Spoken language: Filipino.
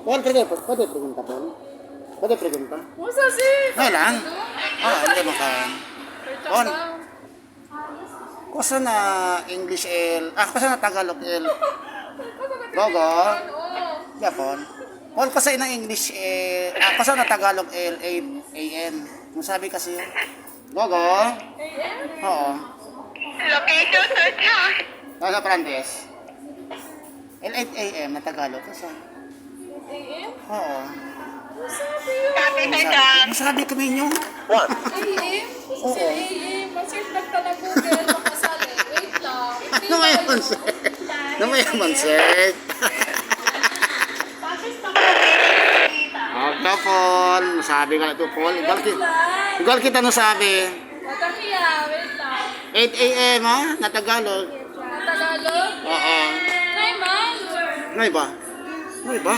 Paul, pwede, pwede pregunta, Paul. Pwede pregunta. Musa si? Ngayon lang. Ah, hindi makan. On. Kusa na English L. Ah, kusa na Tagalog L. Gogo. Japon. Paul, kusa na English L. Ah, kusa na Tagalog L, A, A, N. Mo sabi kasi yun. Gogo. Oo. Locator search ha. Nasa Prandes. L8 AM na Tagalog. Kusa. AM? Oo. Sabi na Sabi, dyan. sabi kami nyo. AM? Kasi Oo. AM. Masir lang ka na Google. Makasali. Wait lang. Ano may ba yun? manset? Ano may manset? Okay, Paul. Sabi ka na ito, Paul. Igal, ki igal kita no sabi. Matakiya. Wait lang. 8 a.m. ha? Na Tagalog. Tagalog? Oo. Nay, man. Ano ba? Ano ba?